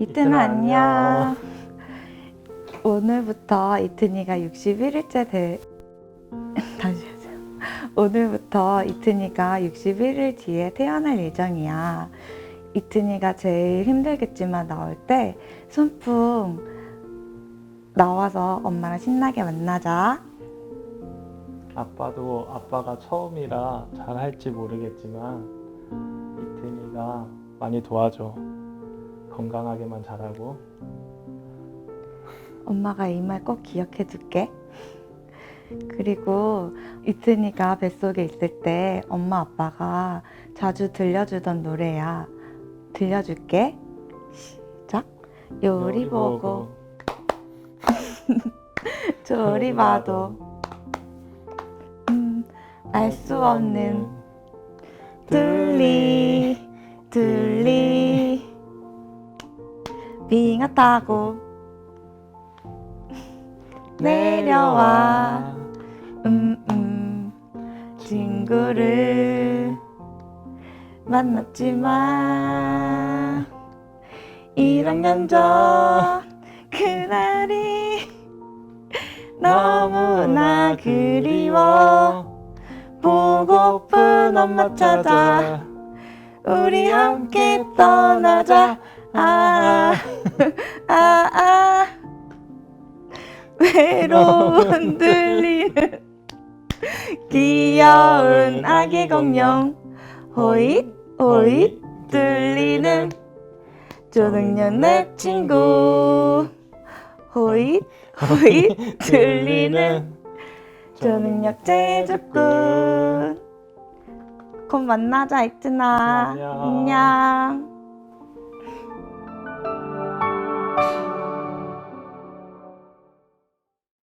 이튼 안녕. 오늘부터 이튼이가 61일째 돼. 다시 하세요. 오늘부터 이튼이가 61일 뒤에 태어날 예정이야. 이튼이가 제일 힘들겠지만 나올 때 손풍 나와서 엄마랑 신나게 만나자. 아빠도 아빠가 처음이라 잘할지 모르겠지만 이튼이가 많이 도와줘. 건강하게만 자라고. 엄마가 이 말 꼭 기억해 둘게. 그리고 이튼이가 뱃속에 있을 때 엄마 아빠가 자주 들려주던 노래야. 들려줄게. 시작. 요리 보고 조리 봐도 음, 알 수 없는 둘리 둘리 빙하 타고. 내려와. 음음. 친구를 만났지만 1학년 전 그날이 너무나 그리워. 보고픈 엄마 찾아 우리 함께 떠나자 아, 아, 아. 외로운 들리는 귀여운 아기 공룡. 호잇 호잇 들리는 초등년 내 친구. 호잇 호잇 들리는 초능력 제주꾼 곧 만나자 안녕. 안녕